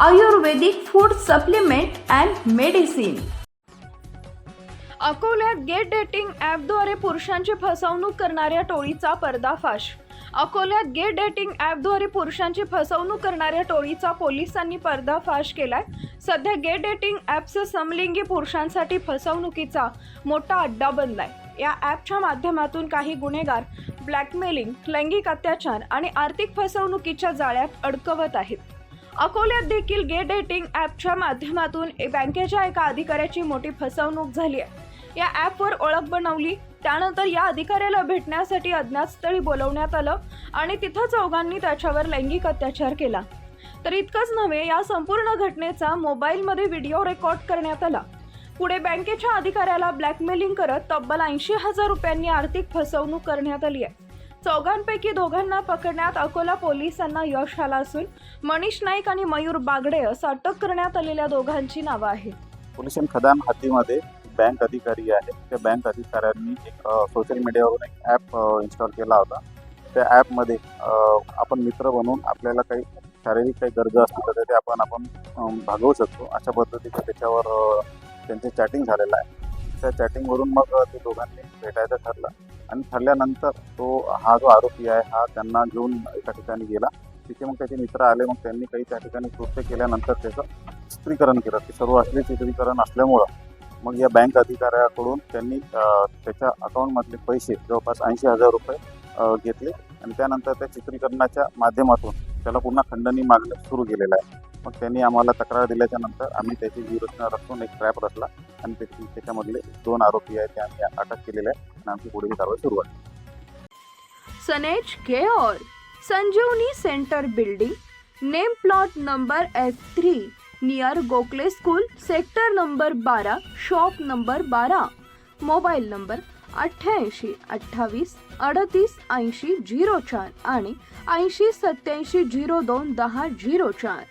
Ayurvedic food supplement and medicine अकोल्यात gay dating ॲपद्वारे पुरुषांची फसवणूक करणाऱ्या टोळीचा पर्दाफाश. अकोल्यात गेट डेटिंग ॲपद्वारे पुरुषांची फसवणूक करणाऱ्या टोळीचा पोलिसांनी पर्दाफाश केलाय. सध्या गेट डेटिंग ॲपचं समलिंगी पुरुषांसाठी फसवणुकीचा मोठा अड्डा बनलाय. या ॲपच्या माध्यमातून काही गुन्हेगार ब्लॅकमेलिंग लैंगिक अत्याचार आणि आर्थिक फसवणुकीच्या जाळ्यात अडकवत आहेत. अकोल्यात देखील गेट डेटिंग ॲपच्या माध्यमातून ए- बँकेच्या एका अधिकाऱ्याची मोठी फसवणूक झाली आहे. या ॲपवर ओळख बनवली त्यानंतर या अधिकाऱ्याला भेटण्यासाठी अज्ञात स्थळी बोलवण्यात आलं आणि तिथं चौघांनी त्याच्यावर लैंगिक अत्याचार केला. तर इतकंच नव्हे या संपूर्ण घटनेचा मोबाईलमध्ये व्हिडिओ रेकॉर्ड करण्यात आला. पुढे बँकेच्या अधिकाऱ्याला ब्लॅकमेलिंग करत तब्बल ऐंशी हजार रुपयांनी आर्थिक फसवणूक करण्यात आली आहे. चौघांपैकी दोघांना पकडण्यात अकोला पोलिसांना यश आलं असून मनीष नाईक आणि मयूर बागडे असं अटक करण्यात आलेल्या दोघांची नावं आहेत. पोल्युशन खदान हातीमध्ये बँक अधिकारी आहे त्या बँक अधिकाऱ्यांनी एक सोशल मीडियावरून एक ॲप इन्स्टॉल केला होता. त्या ॲपमध्ये आपण मित्र बनवून आपल्याला काही शारीरिक काही गरजा असतील तर ते आपण आपण भागवू शकतो. अशा पद्धतीचं त्याच्यावर त्यांचे चॅटिंग झालेलं आहे. त्या चॅटिंगवरून मग ते दोघांनी भेटायचं ठरलं. आणि ठरल्यानंतर तो हा जो आरोपी आहे हा त्यांना घेऊन एका ठिकाणी गेला. तिथे मग त्याचे मित्र आले मग त्यांनी काही त्या ठिकाणी कृत्य केल्यानंतर त्याचं चित्रीकरण केलं. ते सर्व असले चित्रीकरण असल्यामुळं मग या बँक अधिकाऱ्याकडून त्यांनी त्याच्या अकाउंटमधले पैसे जवळपास ऐंशी हजार रुपये घेतले. आणि त्यानंतर त्या चित्रीकरणाच्या माध्यमातून त्याला पुन्हा खंडणी मागणं सुरू केलेलं आहे. मग त्यांनी आम्हाला तक्रार दिल्याच्या नंतर आम्ही त्याची व्यूरचना रचून एक ट्रॅप रचला आणि त्याची त्याच्यामधले दोन आरोपी आहेत ते आम्ही अटक केलेले आहे आणि आमची पुढील कारवाई सुरू आहे. सनेज care Sanjivani centre building name plot number S three near Gokhale school sector number बारा शॉप नंबर बारा मोबाईल नंबर अठ्ठ्याऐंशी अठ्ठावीस अडतीस ऐंशी झिरो चार आणि ऐंशी सत्याऐंशी झिरो दोन दहा झिरो चार.